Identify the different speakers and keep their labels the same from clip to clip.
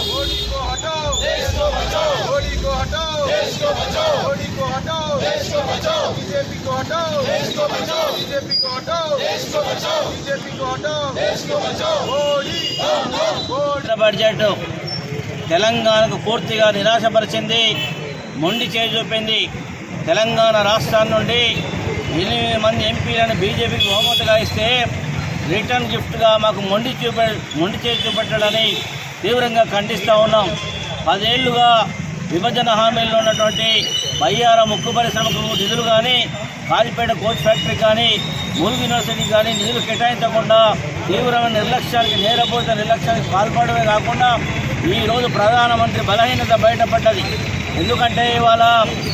Speaker 1: मोदी को हटाओ देश को बचाओ मोदी को हटाओ देश को बचाओ मोदी को हटाओ देश को बचाओ बीजेपी को हटाओ देश को बचाओ बीजेपी को हटाओ देश को बचाओ बीजेपी को हटाओ देश को बचाओ मोदी मोदी
Speaker 2: కేంద్ర బడ్జెట్ తెలంగాణకు పూర్తిగా నిరాశపరిచింది మొండి చేయి చూపింది తెలంగాణ రాష్ట్రం నుండి ఎనిమిది మంది ఎంపీలను బీజేపీకి బహుమతిగా ఇస్తే రిటర్న్ గిఫ్ట్గా మాకు మొండి చూపె మొండి చేయి చూపెట్టడాన్ని తీవ్రంగా ఖండిస్తూ ఉన్నాం. పదేళ్ళుగా విభజన హామీల్లో ఉన్నటువంటి బయ్యార ముక్కు పరిశ్రమకు నిధులు కానీ కాలిపేట కోచ్ ఫ్యాక్టరీ కానీ ములుగు యూనివర్సిటీ కానీ నిధులు కేటాయించకుండా తీవ్రమైన నిర్లక్ష్యానికి నేరపూరిత నిర్లక్ష్యానికి పాల్పడమే కాకుండా ఈరోజు ప్రధానమంత్రి బలహీనత బయటపడ్డది. ఎందుకంటే ఇవాళ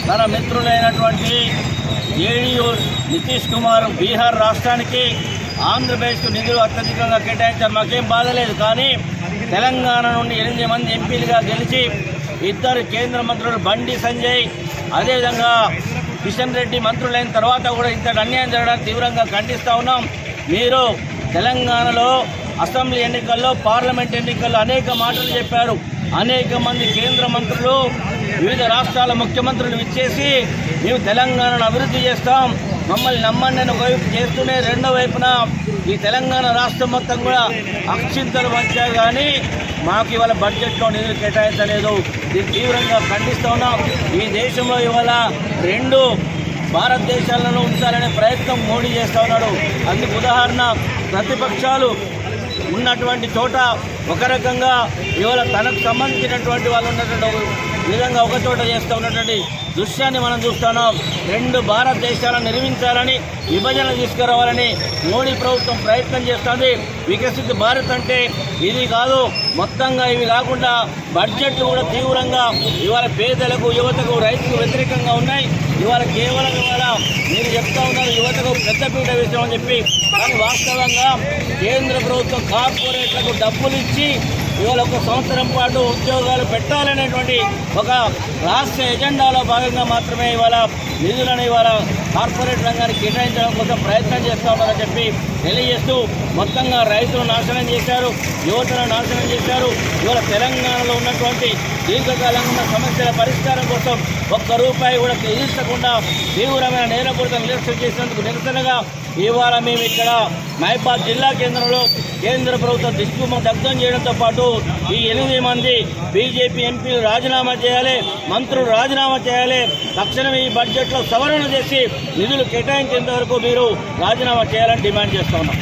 Speaker 2: తన మిత్రులైనటువంటి జేడీయూ నితీష్ కుమార్ బీహార్ రాష్ట్రానికి ఆంధ్రప్రదేశ్కు నిధులు అత్యధికంగా కేటాయించారు మాకేం బాధలేదు కానీ తెలంగాణ నుండి ఎనిమిది మంది ఎంపీలుగా గెలిచి ఇద్దరు కేంద్ర మంత్రులు బండి సంజయ్ అదేవిధంగా కిషన్ రెడ్డి మంత్రులైన తర్వాత కూడా ఇంతటి అన్యాయం జరగడానికి తీవ్రంగా ఖండిస్తూ ఉన్నాం. మీరు తెలంగాణలో అసెంబ్లీ ఎన్నికల్లో పార్లమెంట్ ఎన్నికల్లో అనేక మాటలు చెప్పారు. అనేక మంది కేంద్ర మంత్రులు వివిధ రాష్ట్రాల ముఖ్యమంత్రులు ఇచ్చేసి మేము తెలంగాణను అభివృద్ధి చేస్తాం. మమ్మల్ని నమ్మండి అని ఒకవైపు చేస్తూనే రెండో వైపున ఈ తెలంగాణ రాష్ట్రం మొత్తం కూడా అక్షింతలు వచ్చాయి కానీ మాకు ఇవాళ బడ్జెట్లో నిధులు కేటాయించలేదు. దీన్ని తీవ్రంగా ఖండిస్తూ ఉన్నాం. ఈ దేశంలో ఇవాళ రెండు భారతదేశాలను ఉంచాలనే ప్రయత్నం మోడీ చేస్తూ ఉన్నాడు. అందుకు ఉదాహరణ ప్రతిపక్షాలు ఉన్నటువంటి చోట ఒక రకంగా ఇవాళ తనకు సంబంధించినటువంటి వాళ్ళు ఉన్నటువంటి విధంగా ఒకచోట చేస్తూ ఉన్నటువంటి దృశ్యాన్ని మనం చూస్తున్నాం. రెండు భారతదేశాలను నిర్మించాలని విభజన తీసుకురావాలని మోడీ ప్రభుత్వం ప్రయత్నం చేస్తుంది. వికసిత భారత్ అంటే ఇది కాదు. మొత్తంగా ఇవి కాకుండా బడ్జెట్లు కూడా తీవ్రంగా ఇవాళ పేదలకు యువతకు రైతుకు వ్యతిరేకంగా ఉన్నాయి. ఇవాళ కేవలం ఇవాళ మీరు చెప్తా ఉన్నారు యువతకు పెద్దపీట అని చెప్పి. కానీ వాస్తవంగా కేంద్ర ప్రభుత్వం కార్పొరేట్లకు డబ్బులు ఇచ్చి ఇవాళ ఒక సంవత్సరం పాటు ఉద్యోగాలు పెట్టాలనేటువంటి ఒక రాష్ట్ర ఎజెండాలో భాగంగా మాత్రమే ఇవాళ నిధులను ఇవాళ కార్పొరేట్ రంగానికి కేటాయించడం కోసం ప్రయత్నం చేస్తూ ఉన్నారని చెప్పి తెలియజేస్తూ మొత్తంగా రైతులు నాశనం చేశారు యువతను నాశనం చేశారు. ఇవాళ తెలంగాణలో ఉన్నటువంటి దీర్ఘకాలంగా ఉన్న సమస్యల పరిష్కారం కోసం ఒక్క రూపాయి కూడా ఎదిరించకుండా తీవ్రమైన నేరపూరిత నిరసన చేసినందుకు నిరసనగా ఇవాళ మేము ఇక్కడ మహిబాద్ జిల్లా కేంద్రంలో కేంద్ర ప్రభుత్వం దిష్టిబొమ్మ దగ్ధం చేయడంతో పాటు ఈ ఎనిమిది మంది బీజేపీ ఎంపీలు రాజీనామా చేయాలి మంత్రులు రాజీనామా చేయాలి. తక్షణమే ఈ బడ్జెట్లో సవరణ చేసి నిధులు కేటాయించేంత వరకు మీరు రాజీనామా చేయాలని డిమాండ్ చేస్తా ఉన్నాం.